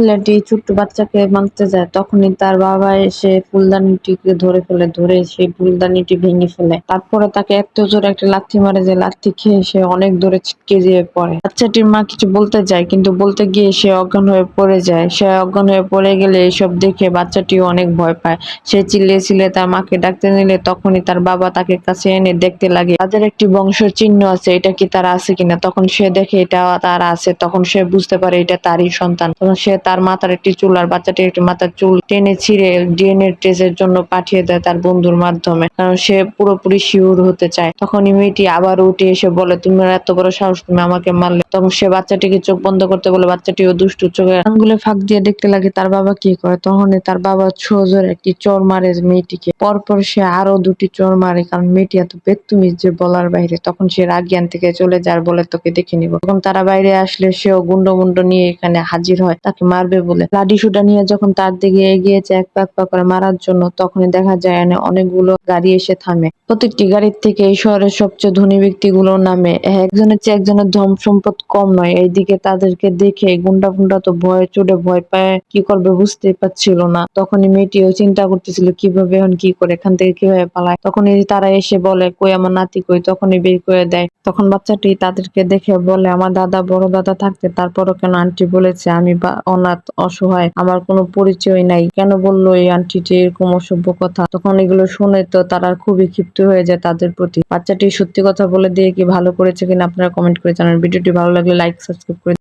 ছেলেটি ছোট্ট বাচ্চাকে মারতে যায়, তখনই তার বাবা এসে ফুলদানিটিকে ধরে ফেলে, ধরে সেই ফুলদানিটি ভেঙে ফেলে। তারপরে তাকে এত জোরে একটা লাথি মারে যে লাথি খেয়ে সে অনেক দূরে ছিটকে যেয়ে পড়ে। বাচ্চাটির মা কিছু বলতে যায়, কিন্তু বলতে গিয়ে সে অজ্ঞান হয়ে পড়ে যায়। সে অজ্ঞান হয়ে পড়ে গেলে এসব দেখে বাচ্চাটিও অনেক ভয় পায়। সে চিল্লিয়ে চিল্লিয়ে তার মাকে ডাকতে নিলে তখনই তার বাবা তাকে কাছে এনে দেখতে লাগে, তাদের একটি বংশ চিহ্ন আছে, এটা কি তার আছে কিনা? তখন সে দেখে, এটা তার আছে। তখন সে বুঝতে পারে এটা তারই সন্তান। তখন সে তার মাথার একটি চুল আর বাচ্চাটির একটি মাথার চুল টেনে ছিঁড়ে ডিএনএ টেস্টের জন্য পাঠিয়ে দেয় তার বন্ধুর মাধ্যমে। কারণ সে পুরোপুরি শিওর হতে চায়। তখনই মেয়েটি আবার উঠে এসে বলে, তুমি এত বড় সাহস, তুমি আমাকে মারলে। তখন সে বাচ্চাটিকে চোখ বন্ধ করতে বলে, বাচ্চাটিও দুষ্টু চোখে আঙ্গুলে ফাঁক দিয়ে দেখতে লাগে, তার বাবা কি করে? তখন তার বাবা সোজোর একটি চোর মারে মেয়েটিকে। পরপর সে আরও দুটি চোর মারে, কারণ মেয়েটি এত বেতুমিজ যে বলার বাইরে। তখন সে রাগিয়ান থেকে চলে যায়, বলে, তোকে দেখে নিব। তখন তারা বাইরে আসলে, সেও গুন্ড মুন্ড নিয়ে এখানে হাজির হয়। তাকে মারবে বলে। লাডি সুটা নিয়ে যখন তার দিকে এগিয়েছে এক পাক পা করে মারার জন্য, তখনই দেখা যায় এনে অনেকগুলো গাড়ি এসে থামে। প্রত্যেকটি গাড়ির থেকে এই শহরের সবচেয়ে ধনী ব্যক্তিগুলো নামে একজনের চেয়ে একজনের ধন সম্পদ কম নয়। এইদিকে তাদেরকে দেখে গুন্ডা ফুন্ডা তো ভয়ে চড়ে ভয় পায়, কি করবে বুঝতেই পারছিল না। তখনই মেয়েটিও চিন্তা করতেছিল, কীভাবে এখন কি করে, এখান থেকে কীভাবে পালায়? তখনই তারা এসে বলে, কই আমার নাতি কই? তখনই বের করে দেয়। তখন বাচ্চাটি তাদেরকে দেখে বলে, আমার দাদা, বড় দাদা থাকতে, তারপরও কেন আন্টি বলেছে, আমি বা- অনাথ অসহায়, আমার কোনো পরিচয় নাই। কেন বলল এই আন্টিটি এরকম অসভ্য কথা? তখন এগুলো শুনে তো তারা খুবই ক্ষিপ্ত হয়ে যায় তাদের প্রতি। বাচ্চাটি সত্যি কথা বলে দিয়ে কি ভালো করেছে কিনা আপনারা কমেন্ট করে জানান। ভিডিওটি ভালো লাগলে লাইক সাবস্ক্রাইব করে